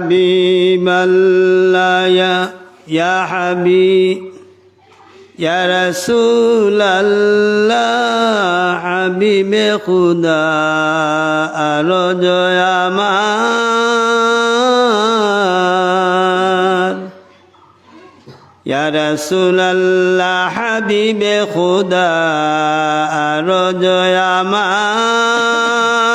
حبيب الله يا يا حبيب يا رسول الله حبيب خدا أرجو يا مان يا رسول الله حبيب خدا أرجو يا মান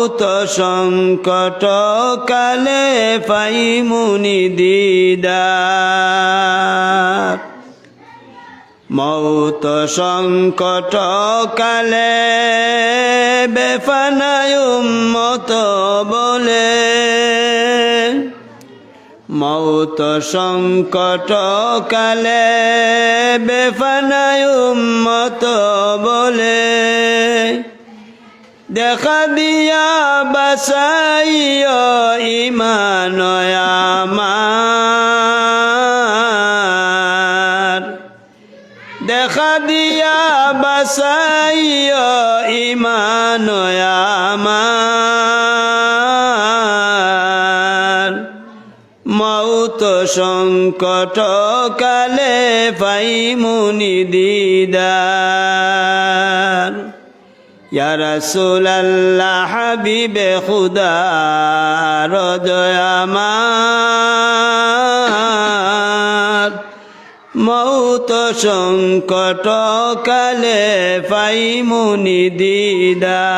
মৌত সংকট কালে ফাইমুনি দিদার। মৌত সংকট কালে বেফানায়ুম মত বলে। মৌত সংকট কালে বেফানায়ুম মত বলে। দেখা দিয়া বাসাইয় ইমান আমার। দেখা দিয়া বাসাইয় ইমান আমার। মৌত সংকট কালে পাইমুনি দিদার। রাসূলাল্লাহ, হাবিবে খুদা রজয় আমার মৌত সংকট কালে পাইমুনি দিদার।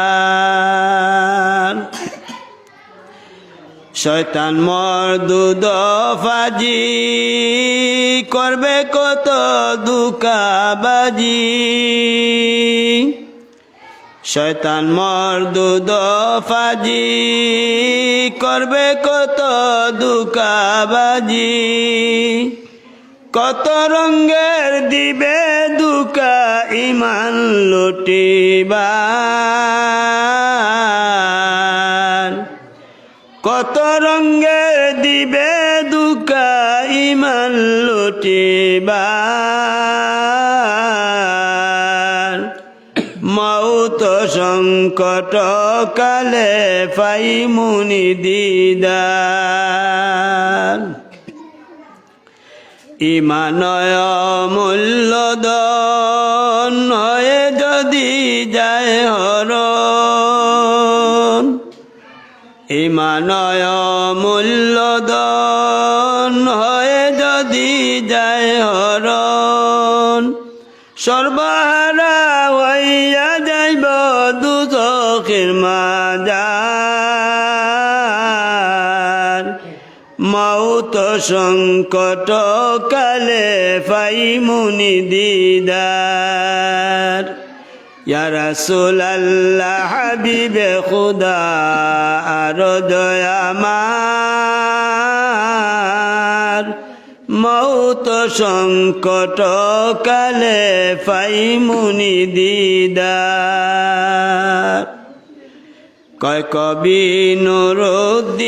শয়তান মরদুদ ফাজি করবে কত দুকাবাজি। শয়তান মরদুদ ফাজি করবে কত দুকাবাজি। কত রঙ্গের দিবে দুকা ইমান লুটিবার। কত রঙ্গের দিবে দুকা ইমান লুটিবার। সংকট কালে পাইমুনি দিদার। ইমানয় মূল্যদন হয়ে যদি যায় হরণ, ইমানয় মূল্যদন হয়ে যদি যায় হরণ সর্বহারা হইয়া যাইব দুচোখের মাজার। মৌত সংকট কালে পাইমুনি দিদার। ইয়া রাসূলাল্লাহ হাবিবে খুদা আর দয়ামার সংকট কালে পাইমুনি দিদার। কয় কবি নুরুদ্দিন,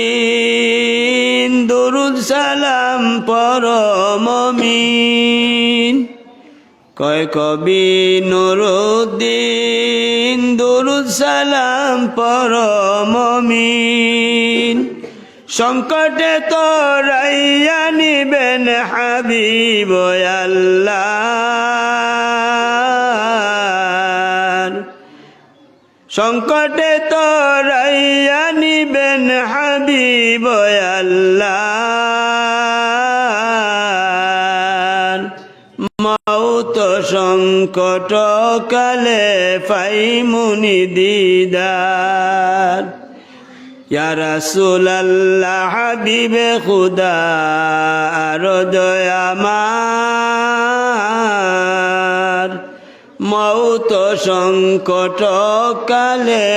দুরুদ সালাম পরমিন কয় কবি নুরুদ্দিন, দুরুদ সালাম পরমিন সংকটে তো রাইয়া নিবেন হাবিব আল্লাহ। সংকটে তো রাইয়া নিবেন হাবিব আল্লাহ। মৌত সংকট কালে পাইমুনি দিদার। ইয়া রাসূলাল্লাহ হাবিবে খুদা আর দয়ামার। মৌত সংকট কালে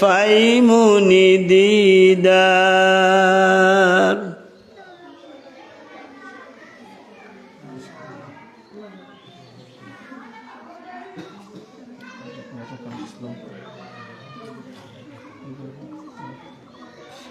পাইমুনি দিদার।